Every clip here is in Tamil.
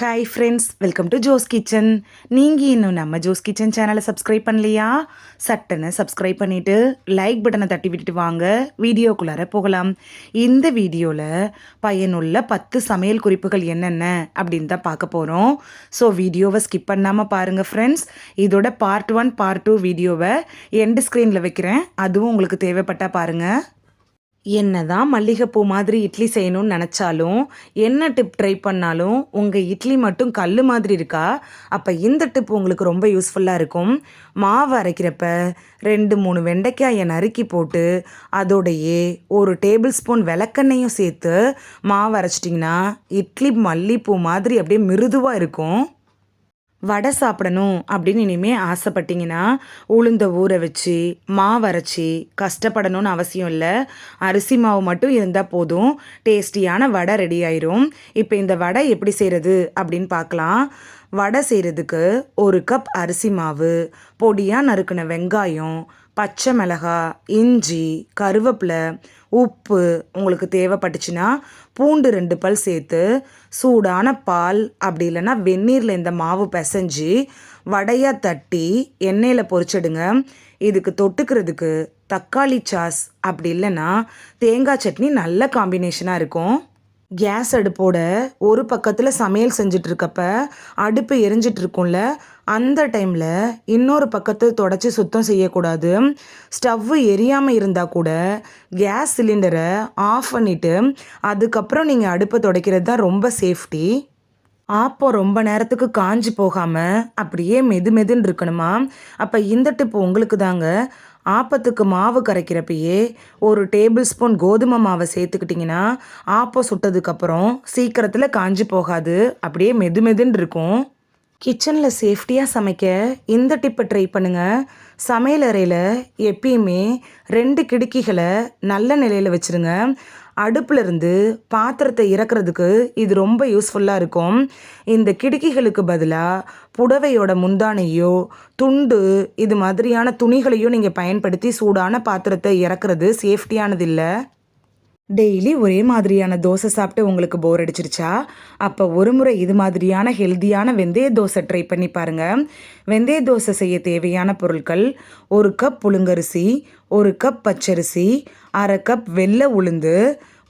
Hi friends welcome to Jo's kitchen நீங்கள் இன்னும் நம்ம ஜோஸ் கிச்சன் சேனலை சப்ஸ்கிரைப் பண்ணலையா? சட்டனை சப்ஸ்கிரைப் பண்ணிவிட்டு லைக் பட்டனை தட்டி விட்டுட்டு வாங்க. வீடியோக்குள்ளார போகலாம். இந்த வீடியோவில் பயனுள்ள பத்து சமையல் குறிப்புகள் என்னென்ன அப்படின்னு தான் பார்க்க போகிறோம் ஸோ வீடியோவை ஸ்கிப் பண்ணாமல் பாருங்கள் ஃப்ரெண்ட்ஸ் இதோட பார்ட் ஒன் பார்ட் டூ வீடியோவை எண்டு ஸ்க்ரீனில் வைக்கிறேன். அதுவும் உங்களுக்கு தேவைப்பட்டால் பாருங்கள் என்னதான் மல்லிகைப்பூ மாதிரி இட்லி செய்யணும்னு நினச்சாலும் என்ன டிப் ட்ரை பண்ணாலும் உங்கள் இட்லி மட்டும் கல் மாதிரி இருக்கா? அப்போ இந்த டிப் உங்களுக்கு ரொம்ப யூஸ்ஃபுல்லாக இருக்கும். மாவு அரைக்கிறப்ப ரெண்டு மூணு வெண்டைக்காயை நறுக்கி போட்டு அதோடையே ஒரு டேபிள் ஸ்பூன் விளக்கெண்ணையும் சேர்த்து மாவு அரைச்சிட்டிங்கன்னா இட்லி மல்லிப்பூ மாதிரி அப்படியே மிருதுவாக இருக்கும். வடை சாப்பிடணும் அப்படின்னு இனிமே ஆசைப்பட்டீங்கன்னா உளுந்த ஊற வச்சு மாவு அரைச்சி கஷ்டப்படணும்னு அவசியம் இல்லை. அரிசி மாவு மட்டும் இருந்தால் போதும். டேஸ்டியான வடை ரெடி ஆயிரும். இப்போ இந்த வடை எப்படி செய்கிறது அப்படின்னு பார்க்கலாம். வடை செய்கிறதுக்கு ஒரு கப் அரிசி மாவு பொடியாக நறுக்கின வெங்காயம் பச்சை மிளகாய் இஞ்சி கருவேப்பிலை உப்பு உங்களுக்கு தேவைப்பட்டுச்சுன்னா பூண்டு ரெண்டு பல் சேர்த்து சூடான பால் அப்படி இல்லைன்னா வெந்நீரில் இந்த மாவு பிசைஞ்சு வடையாக தட்டி எண்ணெயில் பொரிச்சிடுங்க. இதுக்கு தொட்டுக்கிறதுக்கு தக்காளி சாஸ் அப்படி இல்லைன்னா தேங்காய் சட்னி நல்ல காம்பினேஷனாக இருக்கும். கேஸ் அடுப்போட ஒரு பக்கத்தில் சமையல் செஞ்சுட்டு இருக்கப்ப அடுப்பு எரிஞ்சிட்டு இருக்கும்ல அந்த டைமில் இன்னொரு பக்கத்தை தொடச்சி சுத்தம் செய்யக்கூடாது. ஸ்டவ்வு எரியாமல் இருந்தால் கூட கேஸ் சிலிண்டரை ஆஃப் பண்ணிவிட்டு அதுக்கப்புறம் நீங்கள் அடுப்பை துடைக்கிறது தான் ரொம்ப சேஃப்டி. ஆப்பம் ரொம்ப நேரத்துக்கு காஞ்சி போகாமல் அப்படியே மெது மெதுன்னு இருக்கணுமா? அப்போ இந்த டிப்பு உங்களுக்கு தாங்க ஆப்பத்துக்கு மாவு கரைக்கிறப்பயே ஒரு டேபிள் ஸ்பூன் கோதுமை மாவை சேர்த்துக்கிட்டிங்கன்னா ஆப்பம் சுட்டதுக்கப்புறம் சீக்கிரத்தில் காஞ்சி போகாது. அப்படியே மெது மெதுன்னு இருக்கும். கிச்சனில் சேஃப்டியாக சமைக்க இந்த டிப்பை ட்ரை பண்ணுங்கள் சமையல் அறையில் எப்பயுமே ரெண்டு கிடுக்கிகளை நல்ல நிலையில் வச்சுருங்க. அடுப்புல இருந்து பாத்திரத்தை இறக்குறதுக்கு இது ரொம்ப யூஸ்ஃபுல்லாக இருக்கும். இந்த கிடுக்கிகளுக்கு பதிலாக புடவையோட முந்தானையோ துண்டு இது மாதிரியான துணிகளையோ நீங்கள் பயன்படுத்தி சூடான பாத்திரத்தை இறக்குறது சேஃப்டியானது இல்லை டெய்லி ஒரே மாதிரியான தோசை சாப்பிட்டு உங்களுக்கு போர் அடிச்சிருச்சா? அப்போ ஒரு முறை இது மாதிரியான ஹெல்த்தியான வெந்தய தோசை ட்ரை பண்ணி பாருங்கள் வெந்தய தோசை செய்ய தேவையான பொருட்கள் ஒரு கப் புழுங்கரிசி ஒரு கப் பச்சரிசி அரை கப் வெள்ளை உளுந்து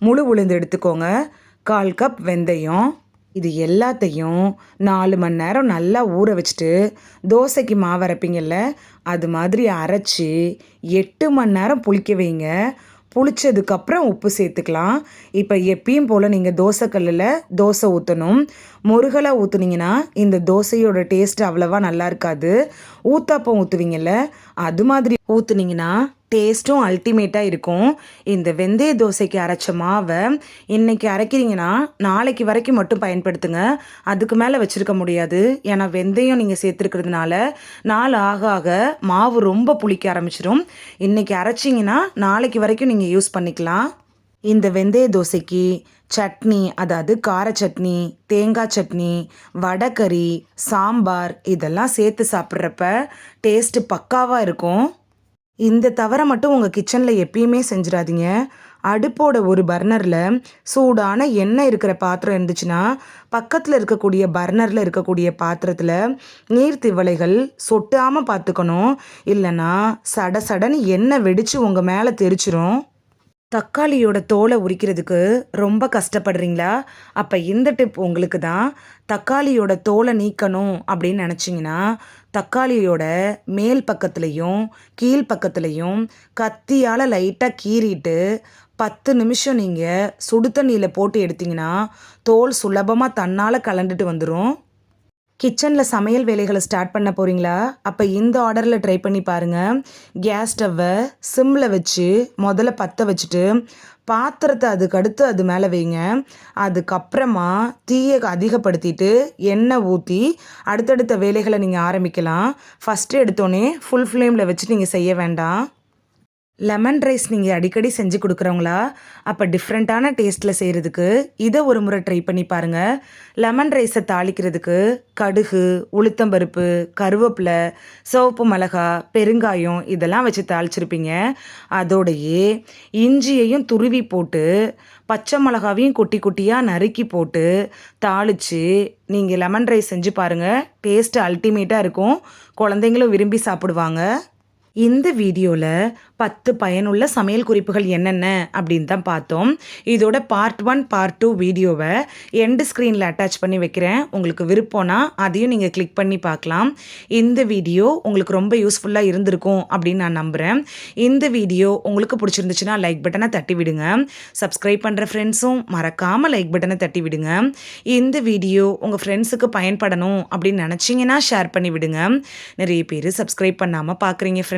முழு உளுந்து எடுத்துக்கோங்க. கால் கப் வெந்தயம். இது எல்லாத்தையும் நாலு மணி நேரம் நல்லா ஊற வச்சுட்டு தோசைக்கு மாவு அரைப்பீங்கள்ல அது மாதிரி அரைச்சி எட்டு மணி நேரம் புளிக்க வைங்க. புளிச்சதுக்கப்புறம் உப்பு சேர்த்துக்கலாம். இப்போ எப்பயும் போல் நீங்கள் தோசைக்கல்லில் தோசை ஊற்றணும் முருகலாக ஊற்றுனீங்கன்னா இந்த தோசையோட டேஸ்ட் அவ்வளோவா நல்லா இருக்காது. ஊத்தாப்பம் ஊற்றுவீங்கல்ல அது மாதிரி ஊற்றுனீங்கன்னா டேஸ்ட்டும் அல்டிமேட்டாக இருக்கும். இந்த வெந்தய தோசைக்கு அரைச்ச மாவை இன்றைக்கி அரைக்கிறீங்கன்னா நாளைக்கு வரைக்கும் மட்டும் பயன்படுத்துங்க. அதுக்கு மேலே வச்சுருக்க முடியாது. ஏன்னா வெந்தயம் நீங்கள் சேர்த்துருக்கிறதுனால நாள் ஆக ஆக மாவு ரொம்ப புளிக்க ஆரம்பிச்சிடும் இன்றைக்கி அரைச்சிங்கன்னா நாளைக்கு வரைக்கும் நீங்கள் யூஸ் பண்ணிக்கலாம். இந்த வெந்தய தோசைக்கு சட்னி அதாவது கார சட்னி தேங்காய் சட்னி வடைக்கறி சாம்பார் இதெல்லாம் சேர்த்து சாப்பிட்றப்ப டேஸ்ட்டு பக்காவாக இருக்கும். இந்த தவறை மட்டும் உங்கள் கிச்சனில் எப்பயுமே செஞ்சிடாதீங்க. அடுப்போட ஒரு பர்னரில் சூடான எண்ணெய் இருக்கிற பாத்திரம் இருந்துச்சுன்னா பக்கத்தில் இருக்கக்கூடிய பர்னரில் இருக்கக்கூடிய பாத்திரத்தில் நீர் திவலைகள் சொட்டாமல் பார்த்துக்கணும் இல்லைன்னா சட சடன்னு எண்ணெய் வெடித்து உங்கள் மேலே தெரிச்சிரும். தக்காளியோட தோலை உரிக்கிறதுக்கு ரொம்ப கஷ்டப்படுறீங்களா? அப்போ இந்த டிப் உங்களுக்கு தான் தக்காளியோட தோலை நீக்கணும் அப்படின்னு நினச்சிங்கன்னா தக்காளியோட மேல் பக்கத்துலேயும் கீழ் பக்கத்துலேயும் கத்தியால் லைட்டாக கீறிட்டு பத்து நிமிஷம் நீங்கள் சுடு தண்ணியில் போட்டு எடுத்திங்கன்னா தோல் சுலபமாக தன்னால் கலண்டுட்டு வந்துடும் கிச்சனில் சமையல் வேலைகளை ஸ்டார்ட் பண்ண போகிறீங்களா அப்போ இந்த ஆர்டரில் ட்ரை பண்ணி பாருங்கள் கேஸ் ஸ்டவ்வை சிம்மில் வச்சு முதல்ல பற்ற வச்சுட்டு பாத்திரத்தை அதுக்கு அடுத்து அது மேலே வைங்க. அதுக்கப்புறமா தீயை அதிகப்படுத்திட்டு எண்ணெய் ஊற்றி அடுத்தடுத்த வேலைகளை நீங்கள் ஆரம்பிக்கலாம். ஃபஸ்ட்டு எடுத்தோடனே ஃபுல் ஃப்ளேமில் வச்சு நீங்கள் செய்ய வேண்டாம். லெமன் ரைஸ் நீங்கள் அடிக்கடி செஞ்சு கொடுக்குறவங்களா? அப்போ டிஃப்ரெண்ட்டான டேஸ்ட்டில் செய்கிறதுக்கு இதை ஒரு முறை ட்ரை பண்ணி பாருங்கள் லெமன் ரைஸை தாளிக்கிறதுக்கு கடுகு உளுத்தம்பருப்பு கருவேப்பிலை சிவப்பு மிளகா பெருங்காயம் இதெல்லாம் வச்சு தாளிச்சிருப்பீங்க. அதோடையே இஞ்சியையும் துருவி போட்டு பச்சை மிளகாவையும் குட்டி குட்டியாக நறுக்கி போட்டு தாளித்து நீங்கள் லெமன் ரைஸ் செஞ்சு பாருங்கள் டேஸ்ட்டு அல்டிமேட்டாக இருக்கும். குழந்தைங்களும் விரும்பி சாப்பிடுவாங்க. இந்த வீடியோவில் பத்து பயனுள்ள சமையல் குறிப்புகள் என்னென்ன அப்படின்னு தான் பார்த்தோம். இதோட பார்ட் ஒன் பார்ட் டூ வீடியோவை எண்டு ஸ்க்ரீனில் அட்டாச் பண்ணி வைக்கிறேன். உங்களுக்கு விருப்பம்னா அதையும் நீங்கள் கிளிக் பண்ணி பார்க்கலாம். இந்த வீடியோ உங்களுக்கு ரொம்ப யூஸ்ஃபுல்லாக இருந்திருக்கும் அப்படின்னு நான் நம்புகிறேன் இந்த வீடியோ உங்களுக்கு பிடிச்சிருந்துச்சுன்னா லைக் பட்டனை தட்டி விடுங்க. சப்ஸ்கிரைப் பண்ணுற ஃப்ரெண்ட்ஸும் மறக்காமல் லைக் பட்டனை தட்டி விடுங்க. இந்த வீடியோ உங்கள் ஃப்ரெண்ட்ஸுக்கு பயன்படணும் அப்படின்னு நினச்சிங்கன்னா ஷேர் பண்ணி விடுங்க. நிறைய பேர் சப்ஸ்கிரைப் பண்ணாமல் பார்க்குறீங்க ஃப்ரெண்ட்ஸ்